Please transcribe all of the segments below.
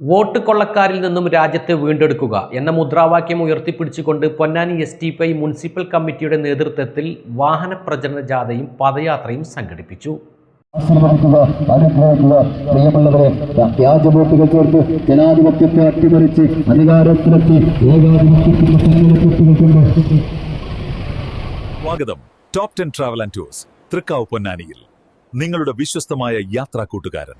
Vote കൊള്ളക്കാരിൽ നിന്നും രാജ്യത്തെ വീണ്ടെടുക്കുക എന്ന മുദ്രാവാക്യം ഉയർത്തിപ്പിടിച്ചുകൊണ്ട് Ponnani S T P municipal കമ്മിറ്റിയുടെ നേതൃത്വത്തിൽ വാഹന പ്രചരണ ജാഥയും പദയാത്രയും സംഘടിപ്പിച്ചു. അനുഗ്രഹിക്കുക പ്രിയമുള്ളവരെ വ്യാജ ചേർത്ത് ജനാധിപത്യത്തെ അട്ടിമറിച്ച് അധികാരത്തിലെത്തി ഏകാധിപത്യത്തിന്റെ സ്വാഗതം. Top ten travel and tours Thrikkavu പൊന്നാനിയിൽ. നിങ്ങളുടെ വിശ്വസ്തമായ യാത്രാ കൂട്ടുകാരൻ.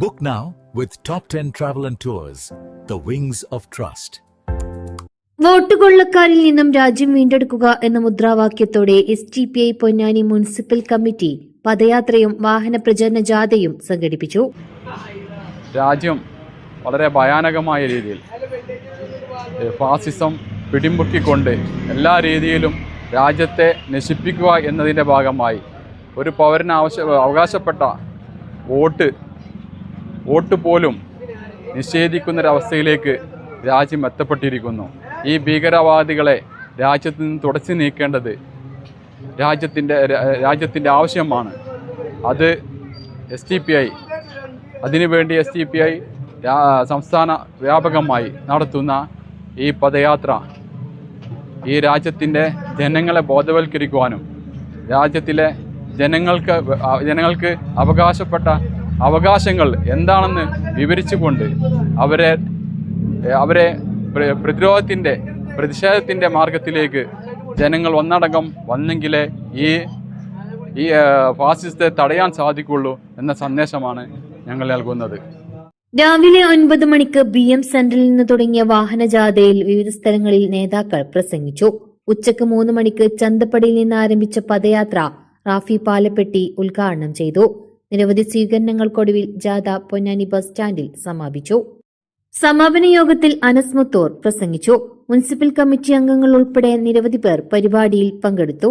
Book now with top ten travel and tours the wings of trust vote കൊള്ളക്കാരിൽ നിന്നും രാജ്യം വീണ്ടെടുക്കുക എന്ന മുദ്രാവാക്യത്തോടെ S T P I Ponnani municipal committee പദയാത്രയും വാഹന പ്രചരണ ജാഥയും സംഘടിപ്പിച്ചു. രാജ്യം വളരെ ഭയാനകമായ രീതിയിൽ ഫാസിസം പിടിമുക്കിക്കൊണ്ട് എല്ലാ രീതിയിലും രാജ്യത്തെ നശിപ്പിക്കുക എന്നതിന്റെ ഭാഗമായി ഒരു പൗരന് ആവശ്യ അവകാശപ്പെട്ട വോട്ട് വോട്ട് പോലും നിഷേധിക്കുന്നൊരവസ്ഥയിലേക്ക് രാജ്യം എത്തപ്പെട്ടിരിക്കുന്നു. ഈ ഭീകരവാദികളെ രാജ്യത്ത് നിന്ന് തുടച്ചു നീക്കേണ്ടത് രാജ്യത്തിന്റെ രാജ്യത്തിന്റെ ആവശ്യമാണ്. അത് എസ് ടി പി ഐ അതിനുവേണ്ടി എസ് ടി പി ഐ സംസ്ഥാന വ്യാപകമായി നടത്തുന്ന ഈ പദയാത്ര ഈ രാജ്യത്തിന്റെ ജനങ്ങളെ ബോധവൽക്കരിക്കുവാനും രാജ്യത്തിലെ ജനങ്ങൾക്ക് ജനങ്ങൾക്ക് അവകാശപ്പെട്ട അവകാശങ്ങൾ എന്താണെന്ന് വിവരിച്ചുകൊണ്ട് അവരെ അവരെ പ്ര- പ്രതിരോധത്തിന്റെ പ്രതിഷേധത്തിന്റെ മാർഗത്തിലേക്ക് ജനങ്ങൾ ഒന്നടങ്കം വന്നെങ്കിലേ ഈ ഈ ഫാസിസത്തെ തടയാൻ സാധിക്കുള്ളൂ എന്ന സന്ദേശമാണ് ഞങ്ങൾ നൽകുന്നത്. രാവിലെ ഒൻപത് മണിക്ക് ബി എം സെന്ററിൽ നിന്ന് തുടങ്ങിയ വാഹനജാഥയിൽ വിവിധ സ്ഥലങ്ങളിൽ നേതാക്കൾ പ്രസംഗിച്ചു. ഉച്ചയ്ക്ക് മൂന്ന് മണിക്ക് ചന്തപ്പടിയിൽ നിന്ന് ആരംഭിച്ച പദയാത്ര റാഫി പാലപ്പെട്ടി ഉദ്ഘാടനം ചെയ്തു. നിരവധി സ്വീകരണങ്ങൾക്കൊടുവിൽ ജാഥ പൊന്നാനി ബസ് സ്റ്റാൻഡിൽ സമാപിച്ചു. സമാപന യോഗത്തിൽ അനസ് മുത്തോർ പ്രസംഗിച്ചു. മുനിസിപ്പൽ കമ്മിറ്റി അംഗങ്ങൾ ഉൾപ്പെടെ നിരവധി പേർ പരിപാടിയിൽ പങ്കെടുത്തു.